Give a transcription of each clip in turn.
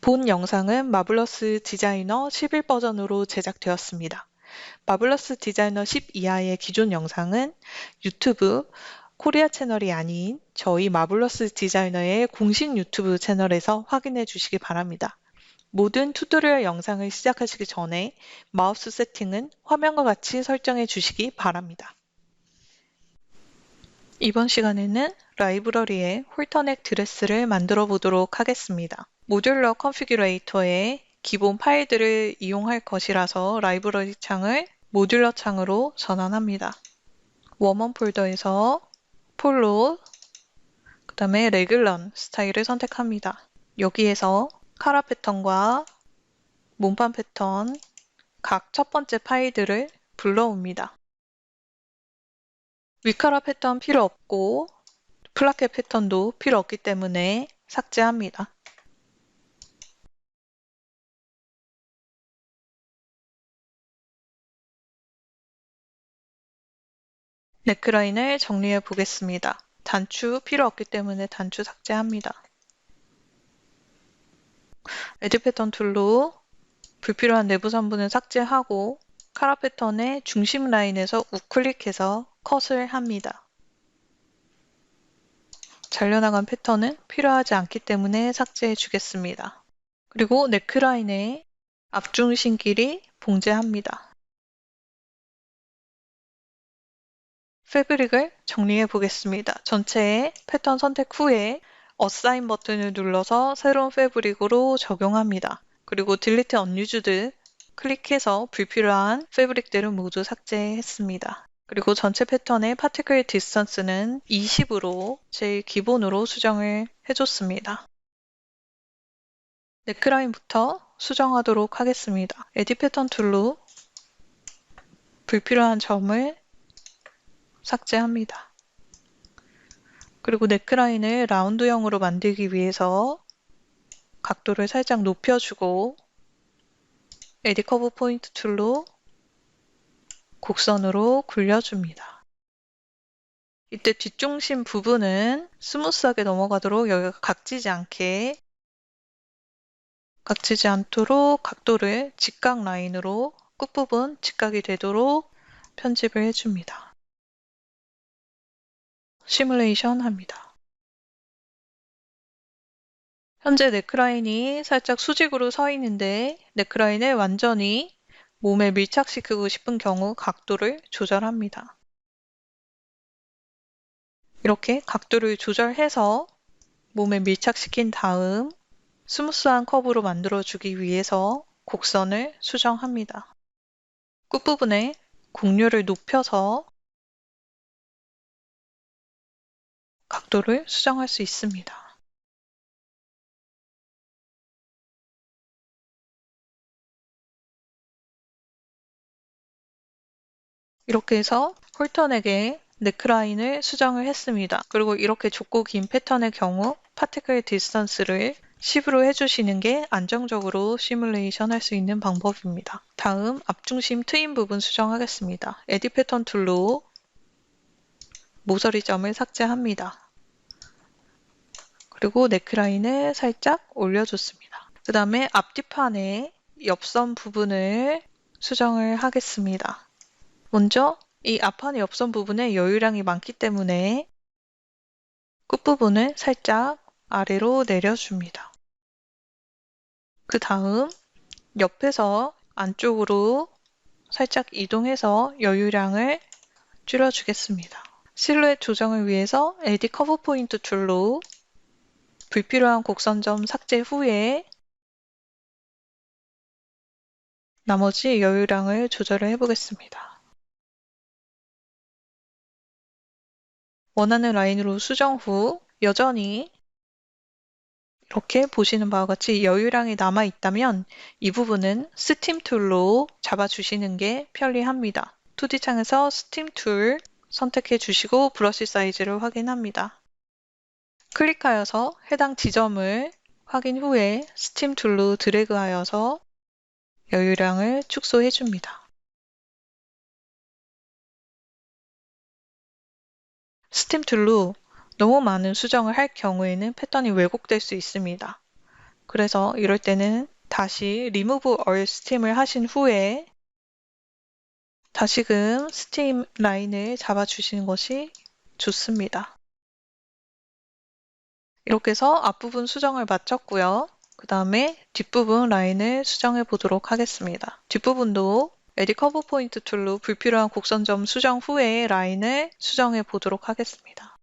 본 영상은 마블러스 디자이너 11 버전으로 제작되었습니다. 마블러스 디자이너 10 이하의 기존 영상은 유튜브 코리아 채널이 아닌 저희 마블러스 디자이너의 공식 유튜브 채널에서 확인해 주시기 바랍니다. 모든 튜토리얼 영상을 시작하시기 전에 마우스 세팅은 화면과 같이 설정해 주시기 바랍니다. 이번 시간에는 라이브러리의 홀터넥 드레스를 만들어 보도록 하겠습니다. 모듈러 컨피규레이터의 기본 파일들을 이용할 것이라서 라이브러리 창을 모듈러 창으로 전환합니다. 웜원 폴더에서 폴로 그 다음에 레귤런 스타일을 선택합니다. 여기에서 카라 패턴과 몸판 패턴 각 첫 번째 파일들을 불러옵니다. 위카라 패턴 필요 없고 플라켓 패턴도 필요 없기 때문에 삭제합니다. 네크라인을 정리해 보겠습니다. 단추 필요 없기 때문에 단추 삭제합니다. 에드 패턴 툴로 불필요한 내부 선분을 삭제하고 카라 패턴의 중심 라인에서 우클릭해서 컷을 합니다. 잘려나간 패턴은 필요하지 않기 때문에 삭제해 주겠습니다. 그리고 네크라인의 앞중심 길이 봉제합니다. 패브릭을 정리해 보겠습니다. 전체의 패턴 선택 후에 어사인 버튼을 눌러서 새로운 패브릭으로 적용합니다. 그리고 딜리트 언유즈드 클릭해서 불필요한 패브릭들을 모두 삭제했습니다. 그리고 전체 패턴의 파티클 디스턴스는 20으로 제일 기본으로 수정을 해줬습니다. 네크라인부터 수정하도록 하겠습니다. 에디 패턴 툴로 불필요한 점을 삭제합니다. 그리고 네크라인을 라운드형으로 만들기 위해서 각도를 살짝 높여주고 에디 커브 포인트 툴로 곡선으로 굴려줍니다. 이때 뒷중심 부분은 스무스하게 넘어가도록 여기가 각지지 않게 각지지 않도록 각도를 직각 라인으로 끝부분 직각이 되도록 편집을 해줍니다. 시뮬레이션 합니다. 현재 네크라인이 살짝 수직으로 서 있는데 네크라인을 완전히 몸에 밀착시키고 싶은 경우 각도를 조절합니다. 이렇게 각도를 조절해서 몸에 밀착시킨 다음 스무스한 커브로 만들어주기 위해서 곡선을 수정합니다. 끝부분에 곡률을 높여서 각도를 수정할 수 있습니다. 이렇게 해서 홀턴에게 네크라인을 수정을 했습니다. 그리고 이렇게 좁고 긴 패턴의 경우 파티클 디스턴스를 10으로 해주시는 게 안정적으로 시뮬레이션 할 수 있는 방법입니다. 다음 앞중심 트임 부분 수정하겠습니다. 에디 패턴 툴로 모서리 점을 삭제합니다. 그리고 네크라인을 살짝 올려줬습니다. 그 다음에 앞뒤판의 옆선 부분을 수정을 하겠습니다. 먼저 이 앞판의 옆선 부분에 여유량이 많기 때문에 끝부분을 살짝 아래로 내려줍니다. 그 다음 옆에서 안쪽으로 살짝 이동해서 여유량을 줄여주겠습니다. 실루엣 조정을 위해서 에디 커브 포인트 툴로 불필요한 곡선점 삭제 후에 나머지 여유량을 조절을 해보겠습니다. 원하는 라인으로 수정 후 여전히 이렇게 보시는 바와 같이 여유량이 남아 있다면 이 부분은 스팀 툴로 잡아주시는 게 편리합니다. 2D 창에서 스팀 툴 선택해 주시고 브러쉬 사이즈를 확인합니다. 클릭하여서 해당 지점을 확인 후에 스팀 툴로 드래그하여서 여유량을 축소해 줍니다. 스팀 툴로 너무 많은 수정을 할 경우에는 패턴이 왜곡될 수 있습니다. 그래서 이럴 때는 다시 remove all steam을 하신 후에 다시금 스팀 라인을 잡아주시는 것이 좋습니다. 이렇게 해서 앞부분 수정을 마쳤고요. 그 다음에 뒷부분 라인을 수정해 보도록 하겠습니다. 뒷부분도 에디 커브 포인트 툴로 불필요한 곡선점 수정 후에 라인을 수정해 보도록 하겠습니다.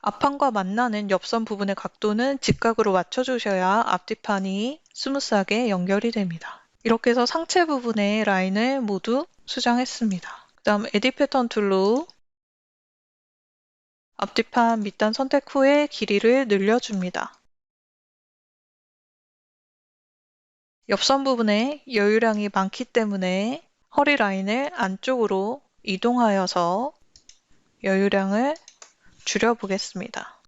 앞판과 만나는 옆선 부분의 각도는 직각으로 맞춰주셔야 앞뒤판이 스무스하게 연결이 됩니다. 이렇게 해서 상체 부분의 라인을 모두 수정했습니다. 그 다음 에디 패턴 툴로 앞뒤판 밑단 선택 후에 길이를 늘려줍니다. 옆선 부분에 여유량이 많기 때문에 허리 라인을 안쪽으로 이동하여서 여유량을 줄여보겠습니다.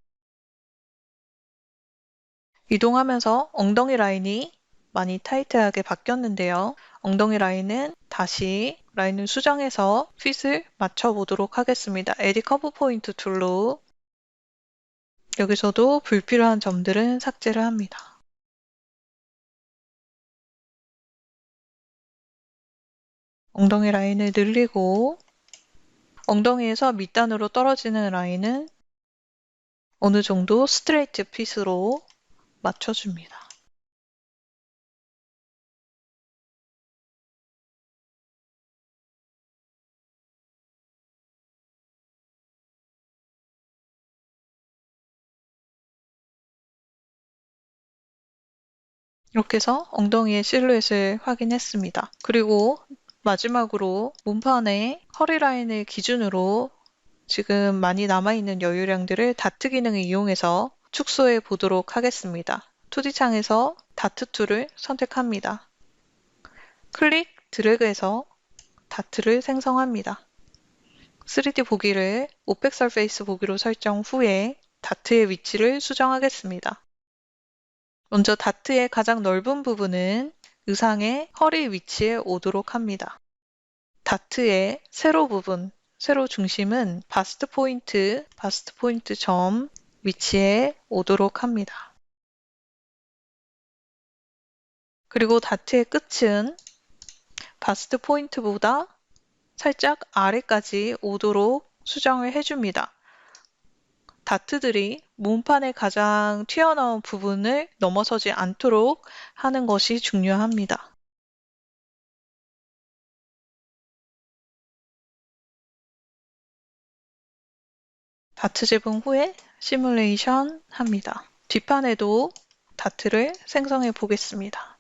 이동하면서 엉덩이 라인이 많이 타이트하게 바뀌었는데요. 엉덩이 라인은 다시 라인을 수정해서 핏을 맞춰보도록 하겠습니다. 에디 커브 포인트 툴로 여기서도 불필요한 점들은 삭제를 합니다. 엉덩이 라인을 늘리고 엉덩이에서 밑단으로 떨어지는 라인은 어느 정도 스트레이트 핏으로 맞춰줍니다. 이렇게 해서 엉덩이의 실루엣을 확인했습니다. 그리고 마지막으로 몸판의 허리 라인을 기준으로 지금 많이 남아있는 여유량들을 다트 기능을 이용해서 축소해 보도록 하겠습니다. 2D 창에서 다트 툴을 선택합니다. 클릭, 드래그해서 다트를 생성합니다. 3D 보기를 500 설페이스 보기로 설정 후에 다트의 위치를 수정하겠습니다. 먼저 다트의 가장 넓은 부분은 의상의 허리 위치에 오도록 합니다. 다트의 세로 부분, 세로 중심은 바스트 포인트, 바스트 포인트 점 위치에 오도록 합니다. 그리고 다트의 끝은 바스트 포인트보다 살짝 아래까지 오도록 수정을 해줍니다. 다트들이 몸판의 가장 튀어나온 부분을 넘어서지 않도록 하는 것이 중요합니다. 다트 재분 후에 시뮬레이션 합니다. 뒷판에도 다트를 생성해 보겠습니다.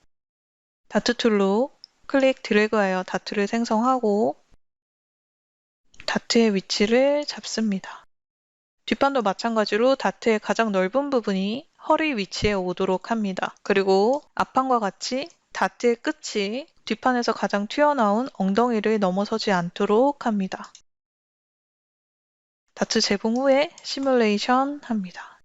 다트 툴로 클릭 드래그하여 다트를 생성하고 다트의 위치를 잡습니다. 뒷판도 마찬가지로 다트의 가장 넓은 부분이 허리 위치에 오도록 합니다. 그리고 앞판과 같이 다트의 끝이 뒷판에서 가장 튀어나온 엉덩이를 넘어서지 않도록 합니다. 다트 재봉 후에 시뮬레이션 합니다.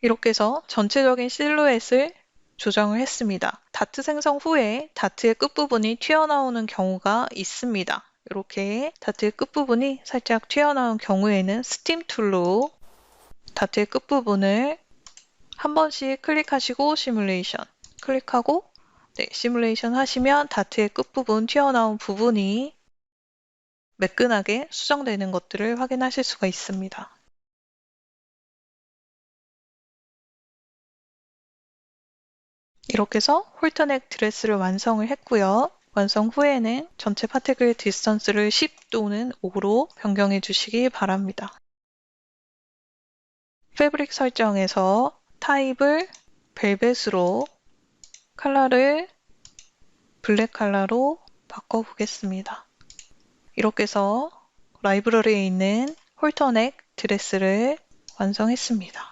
이렇게 해서 전체적인 실루엣을 조정을 했습니다. 다트 생성 후에 다트의 끝부분이 튀어나오는 경우가 있습니다. 이렇게 다트의 끝부분이 살짝 튀어나온 경우에는 스팀 툴로 다트의 끝부분을 한 번씩 클릭하시고 시뮬레이션 클릭하고 네, 시뮬레이션 하시면 다트의 끝부분 튀어나온 부분이 매끈하게 수정되는 것들을 확인하실 수가 있습니다. 이렇게 해서 홀터넥 드레스를 완성을 했고요. 완성 후에는 전체 파티클 디스턴스를 10 또는 5로 변경해 주시기 바랍니다. 패브릭 설정에서 타입을 벨벳으로 컬러를 블랙 컬러로 바꿔보겠습니다. 이렇게 해서 라이브러리에 있는 홀터넥 드레스를 완성했습니다.